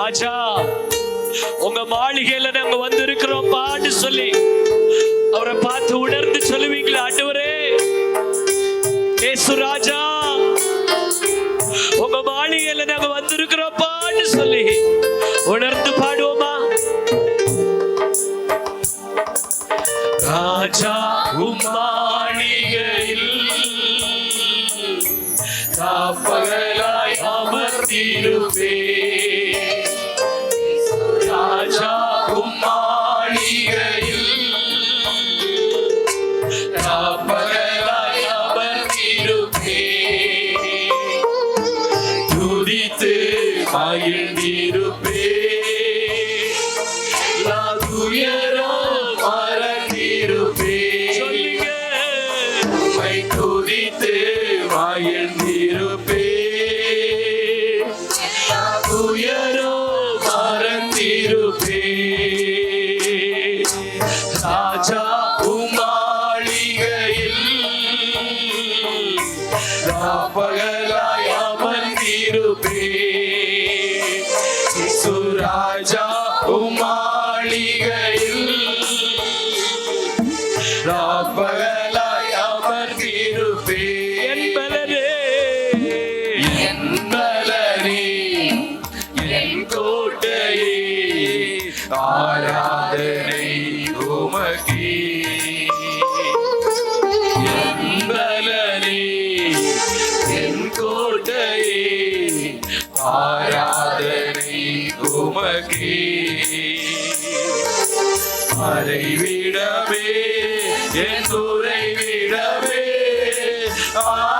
ராஜா உங்க மாளிகையில நாங்க வந்து இருக்கிறோம் பாட்டு சொல்லி. அவரை பார்த்து உணர்ந்து சொல்லுவீங்களா ஆண்டவரே? ஏசு ராஜா உங்க மாளிகையில நாங்க வந்திருக்கிறோம் பாட்டு சொல்லி. உணர்ந்து பாடுவோமா? ராஜா உம் காப்பகலாய் அமர்ந்திருப்பே மகிழ்ந்திருப்பே துயரோ மறந்திருப்பே சொல்லுங்க துதித்து மகிழ்ந்திருப்பே துயரோ மறந்திருப்பே ஆராதனை உமக்கே என்பதே என் கோட்டையே ஆராதனை உமக்கே மறைவிடமே என் உறைவிடமே ஆராதனை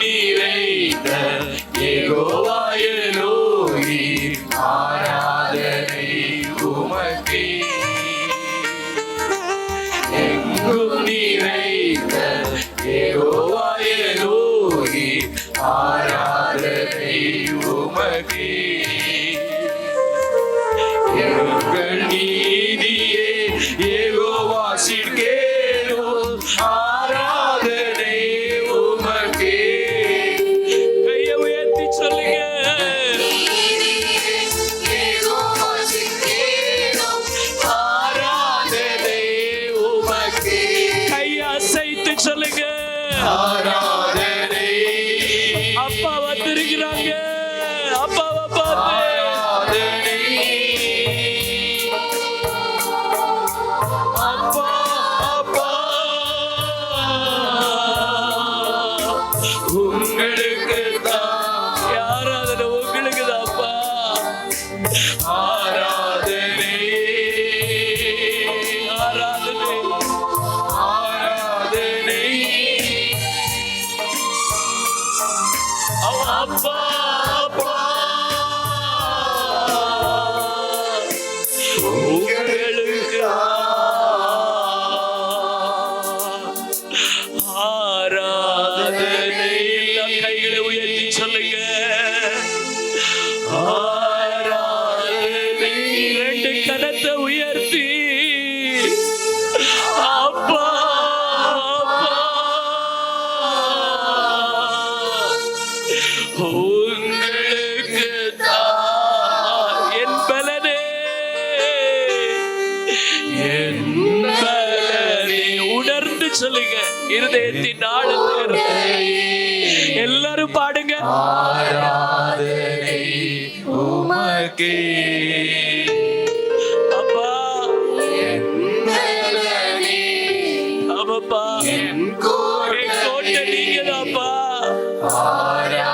நிறைந்த ஏகோவாயலோகி ஆராதனை உமக்கே. எங்கும் நிறைந்த ஏகோவாயலோகி ஆராதனை உமக்கே. ஆராதனை Ball! உங்களுக்கு என் பலனே. என் பலனே. உணர்ந்து சொல்லுங்க. இருதயத்தின் ஆழத்தில். எல்லாரும் பாடுங்க. உமக்கே. கோட்டை. நீங்கதான்ப்பா ஆராதனை